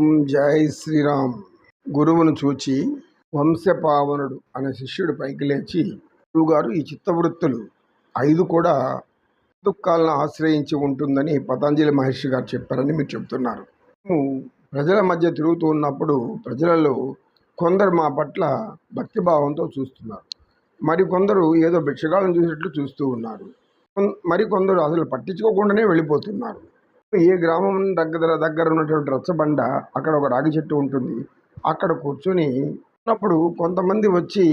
ఓం జై శ్రీరామ్. గురువును చూచి వంశపావనుడు అనే శిష్యుడు పైకి లేచి గురువుగారు ఈ చిత్తవృత్తులు ఐదు కూడా దుఃఖాలను ఆశ్రయించి ఉంటుందని పతంజలి మహర్షి గారు చెప్పారని మీరు చెప్తున్నారు ప్రజల మధ్య తిరుగుతూ ఉన్నప్పుడు ప్రజలలో కొందరు మా పట్ల భక్తిభావంతో చూస్తున్నారు. మరికొందరు ఏదో భిక్షగాలను చూసినట్లు చూస్తూ ఉన్నారు. మరికొందరు అసలు పట్టించుకోకుండానే వెళ్ళిపోతున్నారు. ఏ గ్రామం దగ్గర దగ్గర ఉన్నటువంటి రచ్చబండ అక్కడ ఒక రాగి చెట్టు ఉంటుంది. అక్కడ కూర్చొని ఉన్నప్పుడు కొంతమంది వచ్చి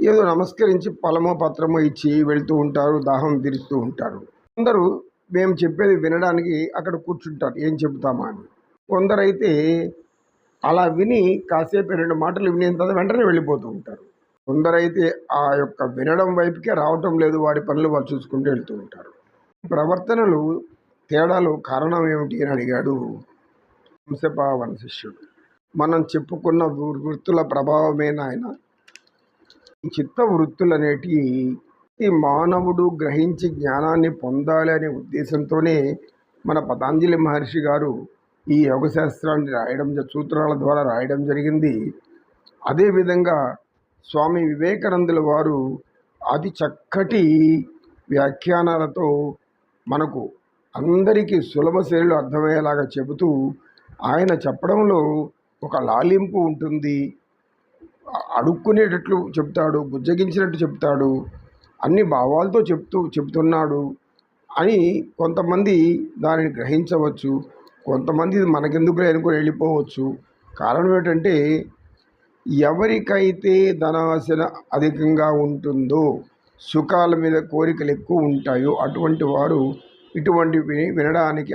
ఏదో నమస్కరించి పొలమో పత్రమో ఇచ్చి వెళ్తూ ఉంటారు దాహం తీరుస్తూ ఉంటారు. కొందరు మేము చెప్పేది వినడానికి అక్కడ కూర్చుంటారు. ఏం చెబుతామా అని. కొందరైతే అలా విని కాసేపు రెండు మాటలు వినేంత వెంటనే వెళ్ళిపోతూ ఉంటారు. కొందరైతే ఆ యొక్క వినడం వైపుకే రావటం లేదు. వారి పనులు వారు చూసుకుంటూ వెళ్తూ ఉంటారు. ప్రవర్తనలు తేడాలు కారణం ఏమిటి అని అడిగాడు వంశపావన శిష్యుడు. మనం చెప్పుకున్న వృ- వృత్తుల ప్రభావమే నాయన. ఈ చిత్త వృత్తులు అనేటివి ఈ మానవుడు గ్రహించి జ్ఞానాన్ని పొందాలి అనే ఉద్దేశంతోనే మన పతాంజలి మహర్షి గారు ఈ యోగశాస్త్రాన్ని రాయడం జ- సూత్రాల ద్వారా రాయడం జరిగింది. అదేవిధంగా స్వామి వివేకానందుల వారు అతి చక్కటి వ్యాఖ్యానాలతో మనకు అందరికీ సులభ శైలిలో అర్థమయ్యేలాగా చెబుతూ ఆయన చెప్పడంలో ఒక లాలింపు ఉంటుంది. అడుక్కునేటట్లు చెప్తాడు బుజ్జగించినట్టు చెప్తాడు అన్ని భావాలతో చెప్తూ చెప్తున్నాడు అని కొంతమంది దానిని గ్రహించవచ్చు. కొంతమంది ఇది మనకెందుకులే అనుకుని వెళ్ళిపోవచ్చు. కారణం ఏంటంటే ఎవరికైతే ధనాశన అధికంగా ఉంటుందో సుఖాల మీద కోరికలు ఎక్కువ ఉంటాయో అటువంటి వారు ఇటువంటివి వినడానికి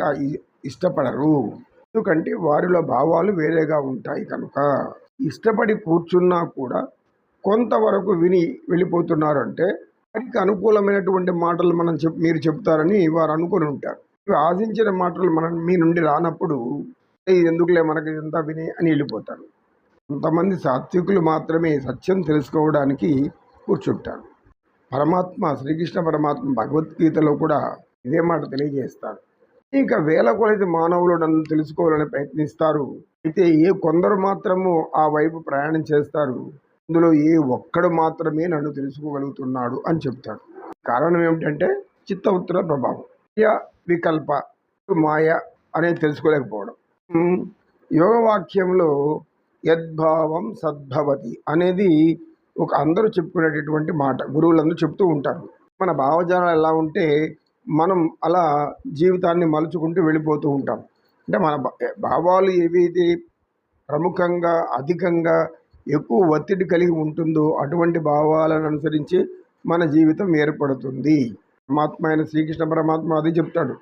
ఇష్టపడరు. ఎందుకంటే వారిలో భావాలు వేరేగా ఉంటాయి కనుక. ఇష్టపడి కూర్చున్నా కూడా కొంతవరకు విని వెళ్ళిపోతున్నారు అంటే వారికి అనుకూలమైనటువంటి మాటలు మనం చెప్ మీరు చెప్తారని వారు అనుకుని ఉంటారు. ఆశించిన మాటలు మనం మీ నుండి రానప్పుడు ఎందుకులే మనకి ఇదంతా విని అని వెళ్ళిపోతారు. కొంతమంది సాత్వికులు మాత్రమే సత్యం తెలుసుకోవడానికి కూర్చుంటారు. పరమాత్మ శ్రీకృష్ణ పరమాత్మ భగవద్గీతలో కూడా ఇదే మాట తెలియజేస్తాడు. ఇంకా వేల కొలది మానవులు నన్ను తెలుసుకోవాలని ప్రయత్నిస్తారు. అయితే ఏ కొందరు మాత్రము ఆ వైపు ప్రయాణం చేస్తారు. ఇందులో ఏ ఒక్కడు మాత్రమే నన్ను తెలుసుకోగలుగుతున్నాడు అని చెప్తాడు. కారణం ఏమిటంటే చిత్తవృత్తుల ప్రభావం. క్రియ వికల్ప మాయ అనేది తెలుసుకోలేకపోవడం. యోగ వాక్యంలో యద్భావం సద్భవతి అనేది ఒక అందరూ చెప్పుకునేటటువంటి మాట. గురువులందరూ చెప్తూ ఉంటారు. మన భావజాలం ఎలా ఉంటే మనం అలా జీవితాన్ని మలుచుకుంటూ వెళ్ళిపోతూ ఉంటాం. అంటే మన భా- భావాలు ఏవైతే ప్రముఖంగా అధికంగా ఎక్కువ ఒత్తిడి కలిగి ఉంటుందో అటువంటి భావాలను అనుసరించి మన జీవితం ఏర్పడుతుంది. పరమాత్మ అయిన శ్రీకృష్ణ పరమాత్మ అది చెప్తాడు.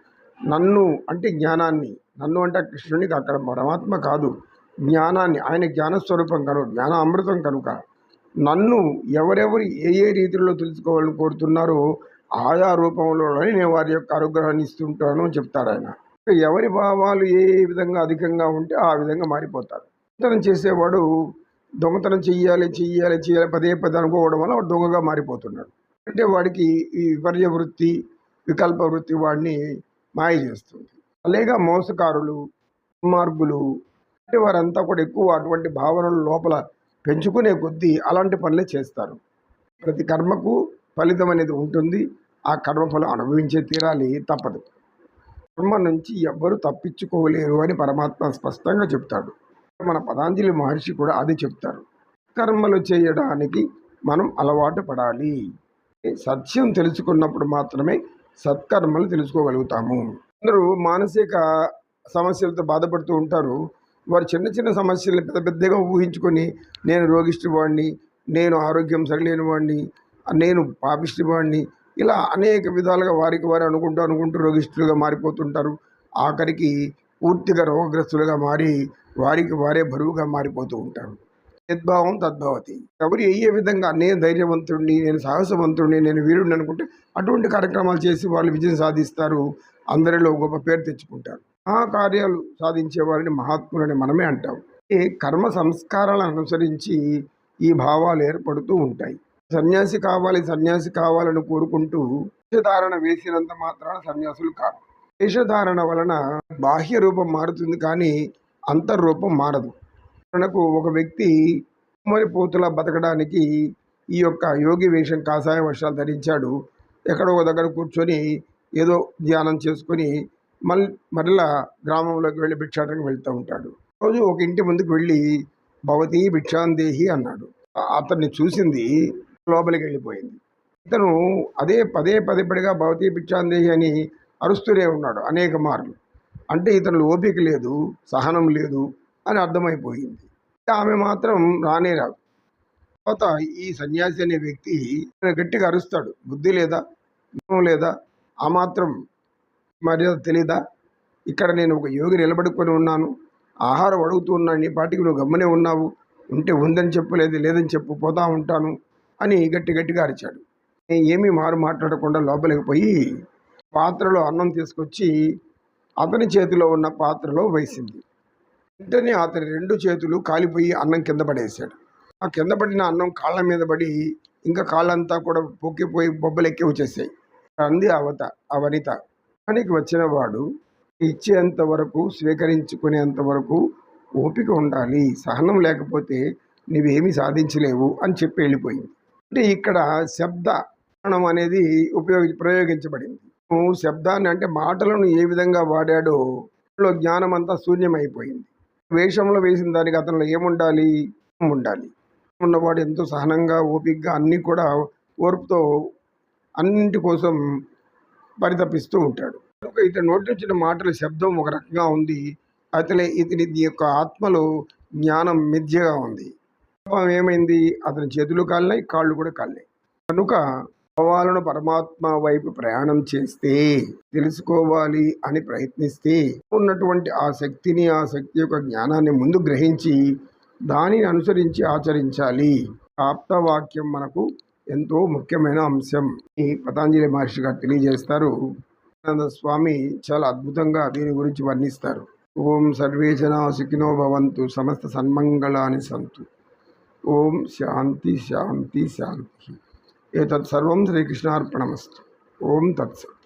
నన్ను అంటే జ్ఞానాన్ని నన్ను అంటే కృష్ణునికి అక్కడ పరమాత్మ కాదు. జ్ఞానాన్ని ఆయన జ్ఞానస్వరూపం కనుక జ్ఞాన అమృతం కనుక. నన్ను ఎవరెవరు ఏ ఏ రీతిలో తెలుసుకోవాలని కోరుతున్నారో ఆయా రూపంలోనే నేను వారి యొక్క అనుగ్రహాన్ని ఇస్తుంటాను అని చెప్తారు ఆయన. ఎవరి భావాలు ఏ విధంగా అధికంగా ఉంటే ఆ విధంగా మారిపోతారు. దొంగతనం చేసేవాడు దొంగతనం చెయ్యాలి చెయ్యాలి చెయ్యాలి పదే పదే అనుకోవడం వల్ల వాడు దొంగగా మారిపోతున్నాడు. అంటే వాడికి ఈ విపర్య వృత్తి వికల్ప వృత్తి వాడిని మాయ చేస్తుంది. అలాగే మోసకారులు మార్గులు అంటే వారంతా కూడా ఎక్కువ అటువంటి భావనలు లోపల పెంచుకునే కొద్దీ అలాంటి పనులే చేస్తారు. ప్రతి కర్మకు ఫలితం అనేది ఉంటుంది. ఆ కర్మఫలం అనుభవించే తీరాలి తప్పదు. కర్మ నుంచి ఎవ్వరు తప్పించుకోలేరు అని పరమాత్మ స్పష్టంగా చెప్తాడు. మన పతాంజలి మహర్షి కూడా అది చెప్తారు. కర్మలు చేయడానికి మనం అలవాటు పడాలి. సత్యం తెలుసుకున్నప్పుడు మాత్రమే సత్కర్మలు తెలుసుకోగలుగుతాము. అందరూ మానసిక సమస్యలతో బాధపడుతూ ఉంటారు. వారు చిన్న చిన్న సమస్యలను పెద్ద పెద్దగా ఊహించుకొని నేను రోగిష్టి వాడిని నేను ఆరోగ్యం సరిలేని వాడిని నేను పాపిష్టి ఇలా అనేక విధాలుగా వారికి వారు అనుకుంటూ అనుకుంటూ రోగిష్ఠులుగా మారిపోతుంటారు. ఆఖరికి పూర్తిగా రోగగ్రస్తులుగా మారి వారికి వారే బరువుగా మారిపోతూ ఉంటారు. యద్భావం తద్భవతి. ఎవరు ఏ విధంగా నేను ధైర్యవంతుడిని నేను సాహసవంతుడిని నేను వీరుడిని అనుకుంటే అటువంటి కార్యక్రమాలు చేసి వాళ్ళు విజయం సాధిస్తారు. అందరిలో గొప్ప పేరు తెచ్చుకుంటారు. ఆ కార్యాలు సాధించే వారిని మహాత్ములని మనమే అంటాం. ఈ కర్మ సంస్కారాలను అనుసరించి ఈ భావాలు ఏర్పడుతూ ఉంటాయి. సన్యాసి కావాలి సన్యాసి కావాలని కోరుకుంటూ వేషధారణ వేసినంత మాత్రాన సన్యాసులు కాదు వేషధారణ వలన బాహ్య రూపం మారుతుంది కానీ అంతర్రూపం మారదు. మనకు ఒక వ్యక్తి కుమ్మరి పోతులా బతకడానికి ఈ యొక్క యోగి వేషం కాషాయ వర్షాలు ధరించాడు. ఎక్కడో ఒక దగ్గర కూర్చొని ఏదో ధ్యానం చేసుకొని మళ్ళీ మరలా గ్రామంలోకి వెళ్ళి భిక్షాటనకి వెళ్తూ ఉంటాడు. రోజు ఒక ఇంటి ముందుకు వెళ్ళి భవతి భిక్షాందేహి అన్నాడు. అతన్ని చూసింది లోపలికి వెళ్ళిపోయింది. ఇతను అదే పదే పదే పడిగా భవతి భిక్షాందేహి అని అరుస్తూనే ఉన్నాడు అనేక మార్లు. అంటే ఇతను ఓపిక లేదు సహనం లేదు అని అర్థమైపోయింది. ఆమె మాత్రం రానే రాదు. తర్వాత ఈ సన్యాసి అనే వ్యక్తి గట్టిగా అరుస్తాడు. బుద్ధి లేదా? జ్ఞానం లేదా? ఆ మాత్రం మర్యాద తెలీదా? ఇక్కడ నేను ఒక యోగి నిలబడుకొని ఉన్నాను. ఆహారం అడుగుతూ ఉన్నాను. నీ పాటికి నువ్వు గమ్మనే ఉన్నావు. ఉంటే ఉందని చెప్పు లేదు లేదని చెప్పు. పోతా ఉంటాను. అని గట్టి గట్టిగా అరిచాడు. నేను ఏమీ మారు మాట్లాడకుండా లోపలికి పోయి పాత్రలో అన్నం తీసుకొచ్చి అతని చేతిలో ఉన్న పాత్రలో వేసింది. వెంటనే అతని రెండు చేతులు కాలిపోయి అన్నం కింద పడేశాడు. ఆ కింద పడిన అన్నం కాళ్ళ మీద పడి ఇంకా కాళ్ళంతా కూడా పొక్కిపోయి బొబ్బలెక్కి వచ్చేసాయి. అంది అవత ఆ వనిత పనికి వచ్చిన వాడు ఇచ్చేంత వరకు స్వీకరించుకునేంత వరకు ఓపిక ఉండాలి సహనం లేకపోతే నువ్వేమీ సాధించలేవు అని చెప్పి వెళ్ళిపోయింది. అంటే ఇక్కడ శబ్ద ప్రాణం అనేది ఉపయోగి ప్రయోగించబడింది. శబ్దాన్ని అంటే మాటలను ఏ విధంగా వాడాడో అందులో జ్ఞానం అంతా శూన్యమైపోయింది. వేషంలో వేసిన దానికి అతనిలో ఏముండాలి? ఉండాలి ఉన్నవాడు ఎంతో సహనంగా ఓపికగా అన్నీ కూడా ఓర్పుతో అన్నింటి కోసం పరితపిస్తూ ఉంటాడు. కనుక నోటి వచ్చిన మాటల శబ్దం ఒక రకంగా ఉంది. అతని ఇతని యొక్క ఆత్మలో జ్ఞానం మిథ్యగా ఉంది. ఏమైంది? అతని చేతులు కాలినాయి కాళ్ళు కూడా కాలినాయి. కనుక భావాలను పరమాత్మ వైపు ప్రయాణం చేస్తే తెలుసుకోవాలి అని ప్రయత్నిస్తే ఉన్నటువంటి ఆ శక్తిని ఆ శక్తి యొక్క జ్ఞానాన్ని ముందు గ్రహించి దానిని అనుసరించి ఆచరించాలి. ఆప్తవాక్యం మనకు ఎంతో ముఖ్యమైన అంశం. ఈ పతాంజలి మహర్షి గారు తెలియజేస్తారు. స్వామి చాలా అద్భుతంగా దీని గురించి వర్ణిస్తారు. ఓం సర్వే జనా సుఖినో భవంతు సమస్త సన్మంగళాని సంతు. ఓం శాంతి శాంతి శాంతి. ఏతత్ సర్వం శ్రీకృష్ణార్పణమస్తు. ఓం తత్సత్.